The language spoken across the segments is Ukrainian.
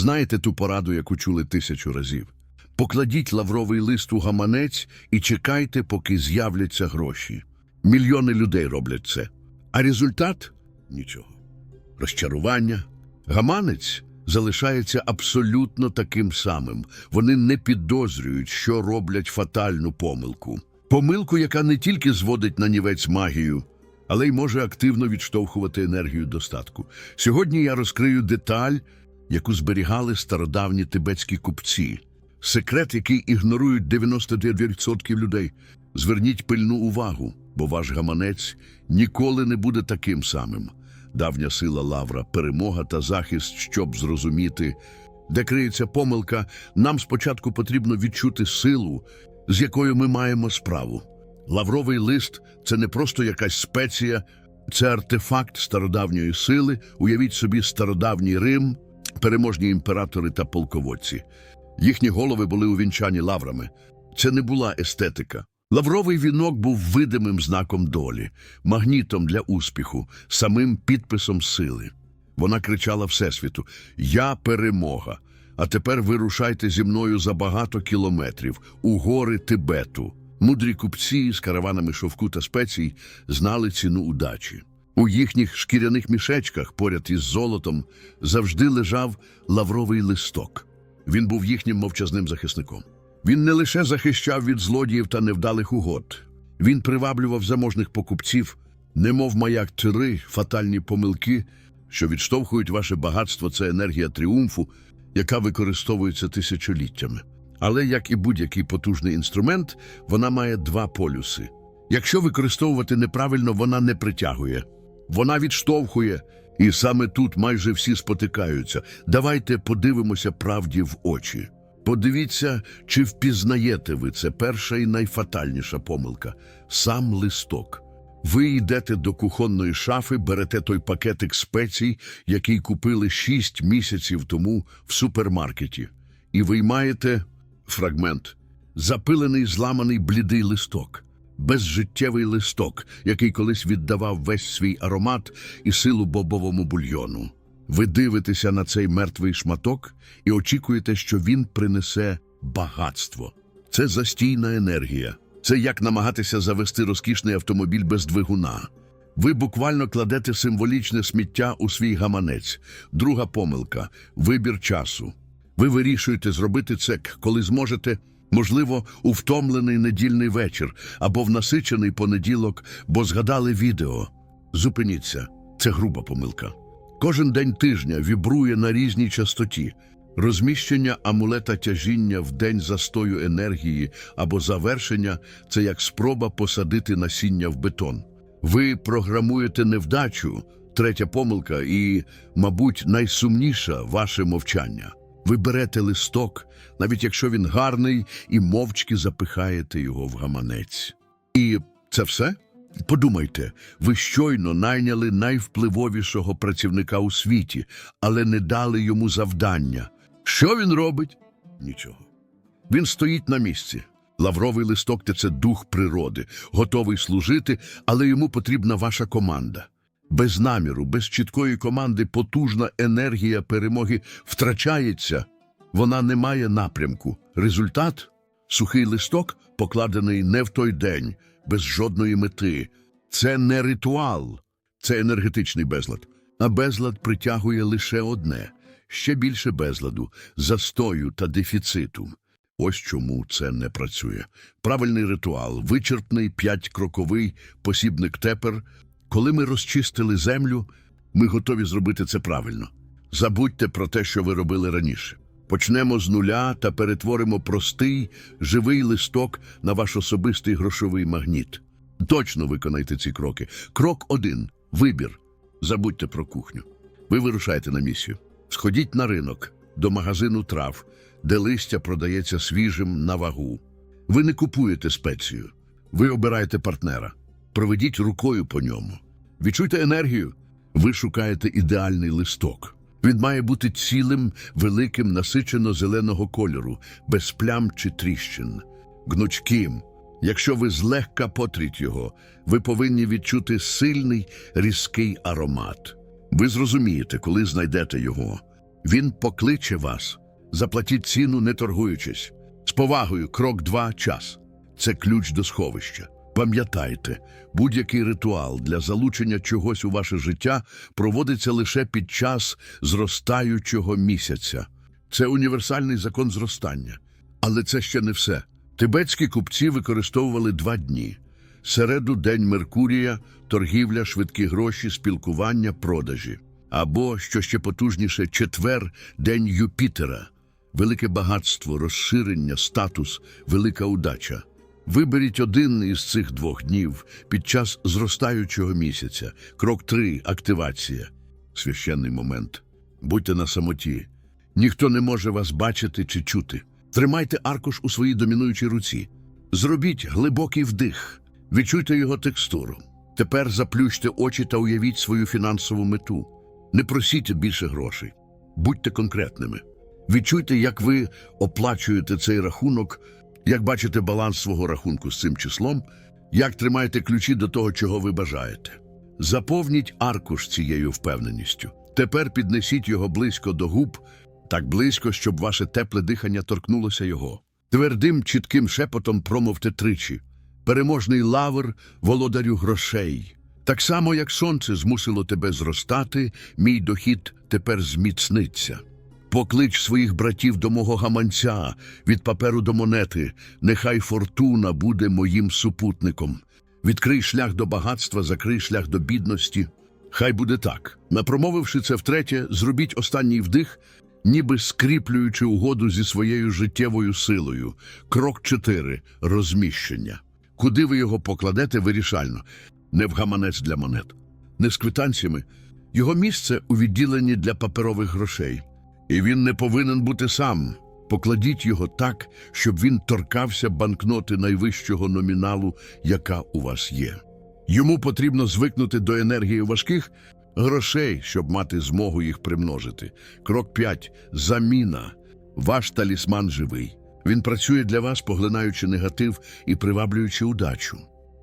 Знаєте ту пораду, яку чули тисячу разів. Покладіть лавровий лист у гаманець і чекайте, поки з'являться гроші. Мільйони людей роблять це. А результат нічого. Розчарування. Гаманець залишається абсолютно таким самим. Вони не підозрюють, що роблять фатальну помилку. Помилку, яка не тільки зводить на нівець магію, але й може активно відштовхувати енергію достатку. Сьогодні я розкрию деталь, яку зберігали стародавні тибетські купці. Секрет, який ігнорують 99% людей. Зверніть пильну увагу, бо ваш гаманець ніколи не буде таким самим. Давня сила лавра, перемога та захист, щоб зрозуміти, де криється помилка, нам спочатку потрібно відчути силу, з якою ми маємо справу. Лавровий лист це не просто якась спеція, це артефакт стародавньої сили. Уявіть собі стародавній Рим, переможні імператори та полководці. Їхні голови були увінчані лаврами. Це не була естетика. Лавровий вінок був видимим знаком долі, магнітом для успіху, самим підписом сили. Вона кричала Всесвіту: Я перемога! А тепер вирушайте зі мною за багато кілометрів у гори Тибету. Мудрі купці з караванами шовку та спецій знали ціну удачі. У їхніх шкіряних мішечках поряд із золотом завжди лежав лавровий листок. Він був їхнім мовчазним захисником. Він не лише захищав від злодіїв та невдалих угод, він приваблював заможних покупців, немов маяк тири, фатальні помилки, що відштовхують ваше багатство, це енергія тріумфу, яка використовується тисячоліттями. Але, як і будь-який потужний інструмент, вона має два полюси. Якщо використовувати неправильно, вона не притягує, вона відштовхує, і саме тут майже всі спотикаються. Давайте подивимося правді в очі. Подивіться, чи впізнаєте ви це перша і найфатальніша помилка сам листок. Ви йдете до кухонної шафи, берете той пакетик спецій, який купили шість місяців тому в супермаркеті, і виймаєте фрагмент, запилений зламаний блідий листок, безжиттєвий листок, який колись віддавав весь свій аромат і силу бобовому бульйону. Ви дивитеся на цей мертвий шматок і очікуєте, що він принесе багатство. Це застійна енергія. Це як намагатися завести розкішний автомобіль без двигуна. Ви буквально кладете символічне сміття у свій гаманець. Друга помилка вибір часу. Ви вирішуєте зробити це, коли зможете, можливо, у втомлений недільний вечір або в насичений понеділок, бо згадали відео. Зупиніться, це груба помилка. Кожен день тижня вібрує на різній частоті. Розміщення амулета тяжіння в день застою енергії або завершення це як спроба посадити насіння в бетон. Ви програмуєте невдачу, третя помилка і, мабуть, найсумніша ваше мовчання. Ви берете листок, навіть якщо він гарний, і мовчки запихаєте його в гаманець. І це все? Подумайте, ви щойно найняли найвпливовішого працівника у світі, але не дали йому завдання. Що він робить? Нічого. Він стоїть на місці. Лавровий листок – це дух природи, готовий служити, але йому потрібна ваша команда. Без наміру, без чіткої команди потужна енергія перемоги втрачається. Вона не має напрямку. Результат сухий листок, покладений не в той день, без жодної мети. Це не ритуал, це енергетичний безлад. А безлад притягує лише одне ще більше безладу, застою та дефіциту. Ось чому це не працює. Правильний ритуал, вичерпний п'ятькроковий посібник тепер. Коли ми розчистили землю, ми готові зробити це правильно. Забудьте про те, що ви робили раніше. Почнемо з нуля та перетворимо простий, живий листок на ваш особистий грошовий магніт. Точно виконайте ці кроки. Крок один вибір. Забудьте про кухню. Ви вирушаєте на місію. Сходіть на ринок до магазину трав, де листя продається свіжим на вагу. Ви не купуєте спецію, ви обираєте партнера. Проведіть рукою по ньому. Відчуйте енергію. Ви шукаєте ідеальний листок. Він має бути цілим, великим, насичено зеленого кольору, без плям чи тріщин, гнучким. Якщо ви злегка потріть його, ви повинні відчути сильний різкий аромат. Ви зрозумієте, коли знайдете його. Він покличе вас. Заплатіть ціну, не торгуючись. З повагою, крок два час. Це ключ до сховища. Пам'ятайте, будь-який ритуал для залучення чогось у ваше життя проводиться лише під час зростаючого місяця. Це універсальний закон зростання. Але це ще не все. Тибетські купці використовували два дні: середу день Меркурія, торгівля, швидкі гроші, спілкування, продажі. Або, що ще потужніше, четвер день Юпітера, велике багатство, розширення, статус, велика удача. Виберіть один із цих двох днів під час зростаючого місяця. Крок 3. активація. Священний момент. Будьте на самоті. Ніхто не може вас бачити чи чути. Тримайте аркуш у своїй домінуючій руці. Зробіть глибокий вдих. Відчуйте його текстуру. Тепер заплющте очі та уявіть свою фінансову мету. Не просіть більше грошей. Будьте конкретними. Відчуйте, як ви оплачуєте цей рахунок, як бачите баланс свого рахунку з цим числом, як тримаєте ключі до того, чого ви бажаєте. Заповніть аркуш цією впевненістю. Тепер піднесіть його близько до губ, так близько, щоб ваше тепле дихання торкнулося його. Твердим, чітким шепотом промовте тричі. Переможний лавр володарю грошей. Так само, як сонце змусило тебе зростати, мій дохід тепер зміцниться. Поклич своїх братів до мого гаманця, від паперу до монети, нехай фортуна буде моїм супутником. Відкрий шлях до багатства, закрий шлях до бідності. Хай буде так. Напромовивши це втретє, зробіть останній вдих, ніби скріплюючи угоду зі своєю життєвою силою. Крок 4. розміщення. Куди ви його покладете, вирішально. Не в гаманець для монет, не з квитанціями. Його місце у відділенні для паперових грошей. І він не повинен бути сам. Покладіть його так, щоб він торкався банкноти найвищого номіналу, яка у вас є. Йому потрібно звикнути до енергії важких грошей, щоб мати змогу їх примножити. Крок 5. Заміна. Ваш талісман живий. Він працює для вас, поглинаючи негатив і приваблюючи удачу.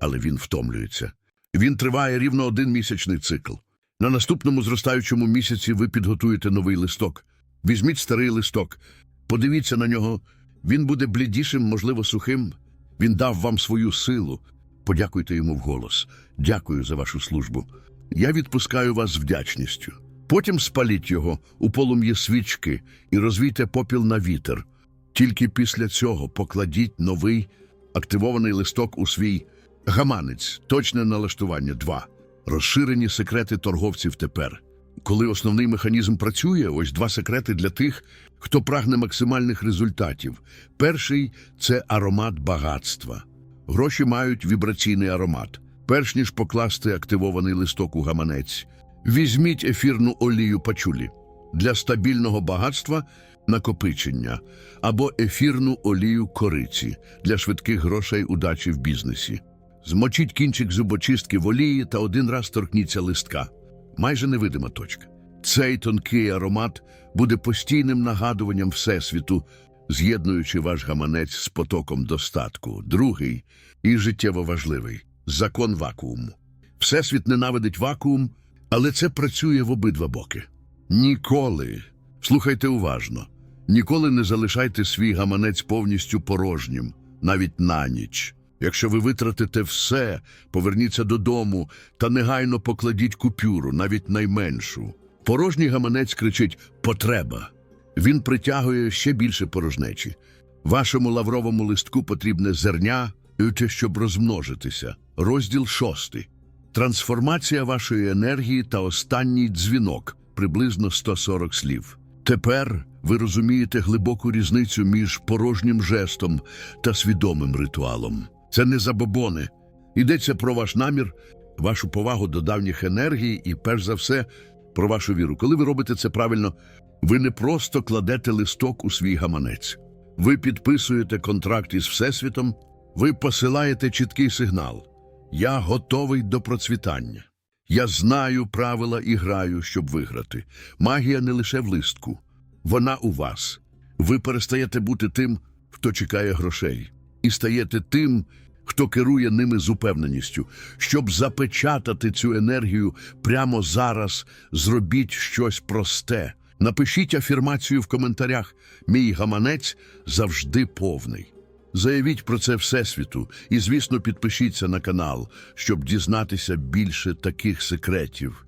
Але він втомлюється. Він триває рівно один місячний цикл. На наступному зростаючому місяці ви підготуєте новий листок. Візьміть старий листок, подивіться на нього. Він буде блідішим, можливо, сухим. Він дав вам свою силу. Подякуйте йому вголос. Дякую за вашу службу. Я відпускаю вас з вдячністю. Потім спаліть його у полум'ї свічки і розвійте попіл на вітер. Тільки після цього покладіть новий активований листок у свій гаманець. Точне налаштування 2. Розширені секрети торговців тепер. Коли основний механізм працює, ось два секрети для тих, хто прагне максимальних результатів. Перший це аромат багатства. Гроші мають вібраційний аромат. Перш ніж покласти активований листок у гаманець, візьміть ефірну олію пачулі для стабільного багатства накопичення або ефірну олію кориці для швидких грошей удачі в бізнесі. Змочіть кінчик зубочистки в олії та один раз торкніться листка. Майже невидима точка. Цей тонкий аромат буде постійним нагадуванням Всесвіту, з'єднуючи ваш гаманець з потоком достатку. Другий і життєво важливий закон вакууму. Всесвіт ненавидить вакуум, але це працює в обидва боки. Ніколи, слухайте уважно, ніколи не залишайте свій гаманець повністю порожнім, навіть на ніч. Якщо ви витратите все, поверніться додому та негайно покладіть купюру, навіть найменшу. Порожній гаманець кричить Потреба. Він притягує ще більше порожнечі. Вашому лавровому листку потрібне зерня, щоб розмножитися. Розділ шостий. Трансформація вашої енергії та останній дзвінок приблизно 140 слів. Тепер ви розумієте глибоку різницю між порожнім жестом та свідомим ритуалом. Це не забобони. Йдеться про ваш намір, вашу повагу до давніх енергій і, перш за все, про вашу віру. Коли ви робите це правильно, ви не просто кладете листок у свій гаманець. Ви підписуєте контракт із Всесвітом, ви посилаєте чіткий сигнал. Я готовий до процвітання. Я знаю правила і граю, щоб виграти. Магія не лише в листку, вона у вас. Ви перестаєте бути тим, хто чекає грошей, і стаєте тим, хто керує ними з упевненістю. Щоб запечатати цю енергію прямо зараз, зробіть щось просте. Напишіть афірмацію в коментарях. Мій гаманець завжди повний. Заявіть про це Всесвіту і, звісно, підпишіться на канал, щоб дізнатися більше таких секретів.